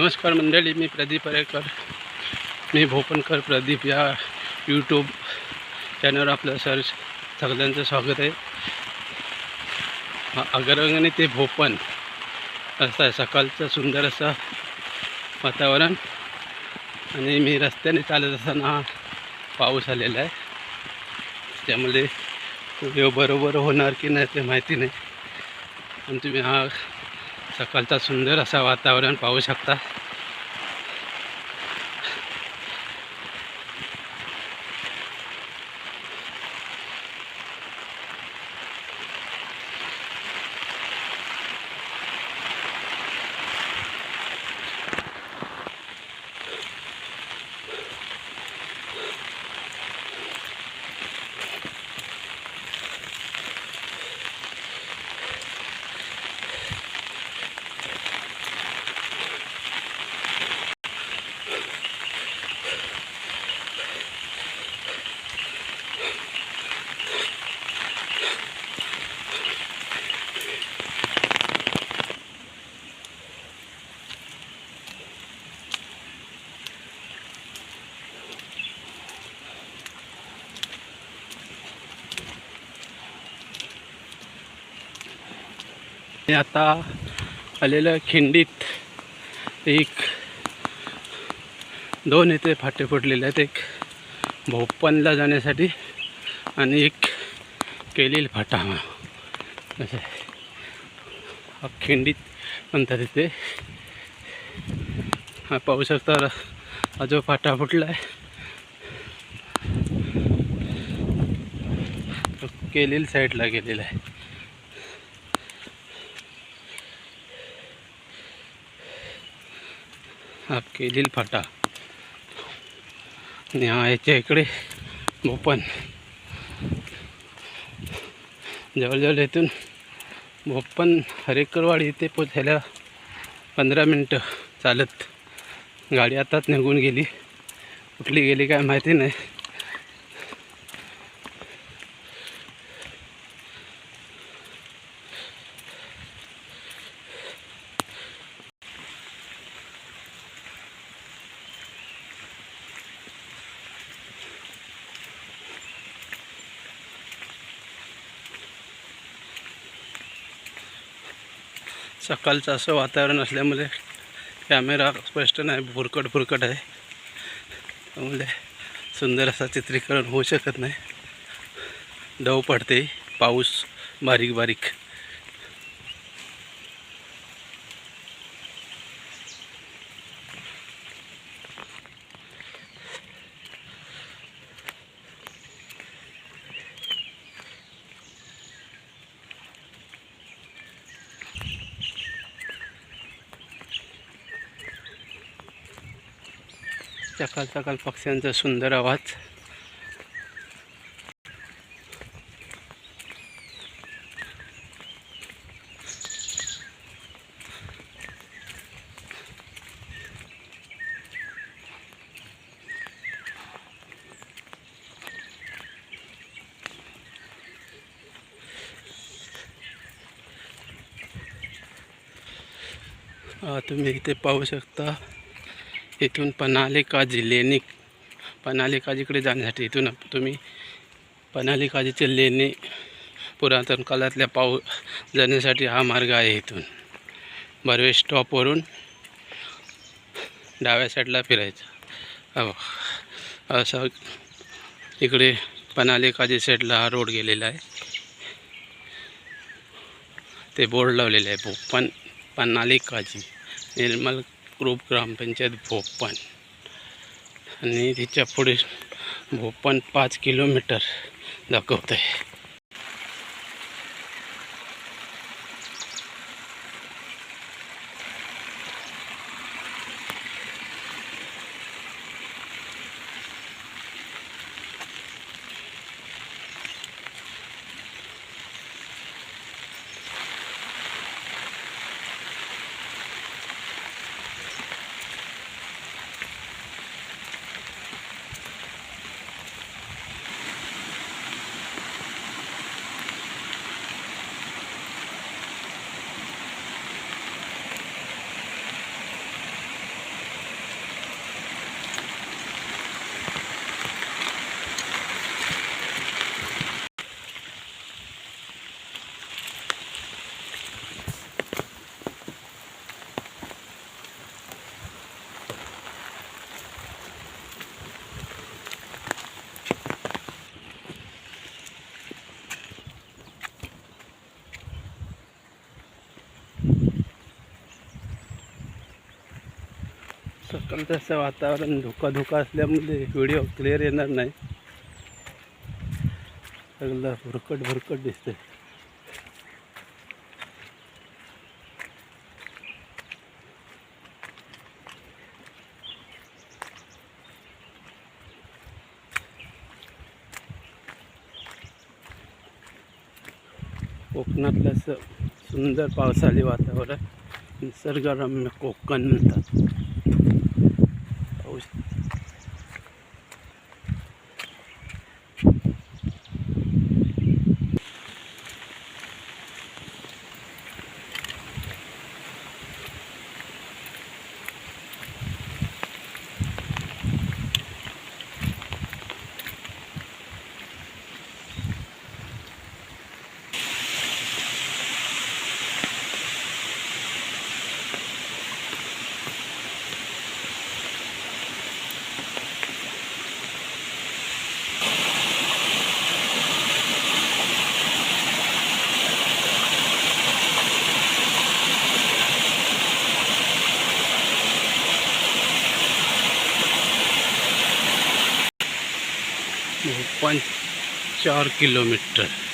नमस्कार मंडळी मी प्रदीप परेकर मी भोपणकर प्रदीप या यूट्यूब चॅनलवर आपलं सर सगळ्यांचं स्वागत आहे. हा ते भोपण असं आहे सकाळचं सुंदर असं वातावरण. आणि मी रस्त्याने चालत असताना पाऊस आलेला आहे. त्यामुळे व्हिडिओ बरोबर होणार की नाही ते माहिती नाही. आणि तुम्ही हा सकाळचा सुंदर असा वातावरण पाहू शकता. मी आता आलेलं खिंडीत एक दोन इथे फाटे फुटलेले आहेत. एक भोपनला जाण्यासाठी आणि एक केलेल फाटा. असं हा खिंडीत म्हणतात इथे. हा पाहू शकता हा जो फाटा फुटला आहे. तो केलेल साईडला गेलेला आहे. केलील फाटा. आणि हा याच्या इकडे भोपन जवळजवळ इथून भोपन हरेकरवाडी इथे पोचायला पंधरा मिनटं चालत. गाडी आताच निघून गेली. कुठली गेली काय माहिती नाही. सकाळचं असं वातावरण असल्यामुळे कॅमेरा स्पष्ट नाही भुरकट भुरकट आहे. त्यामुळे सुंदर असं चित्रीकरण होऊ शकत नाही. दव पडते पाऊस बारीक बारीक. सकाळ सकाळ पक्ष्यांचा सुंदर आवाज. तुम्ही इथे पाहू शकता. इथून पनाले काजी लेणी पनालेकाजीकडे जाण्यासाठी इथून तुम्ही पनालिकाजीचे लेणी पुरातन काळातल्या पाऊ जाण्यासाठी हा मार्ग आहे इथून. बर्वे स्टॉपवरून डाव्या साईडला फिरायचं. हो असं इकडे पनालिकाजी साईडला हा रोड गेलेला आहे. ते बोर्ड लावलेले आहे. पण पन्नालिकाजी निर्मल ग्रुप ग्रामपंचायत भोपण आणि तिच्या पुढे भोपण पाच किलोमीटर दाखवत आहे सकाळ तसं वातावरण धोका धोका असल्यामुळे व्हिडिओ क्लिअर येणार नाही. सगळं भुरकट भुरकट दिसतंय. कोकणातलं असं सुंदर पावसाळी वातावरण निसर्गरम्य कोकण म्हणतात पाऊस भोपाळ चार किलोमीटर.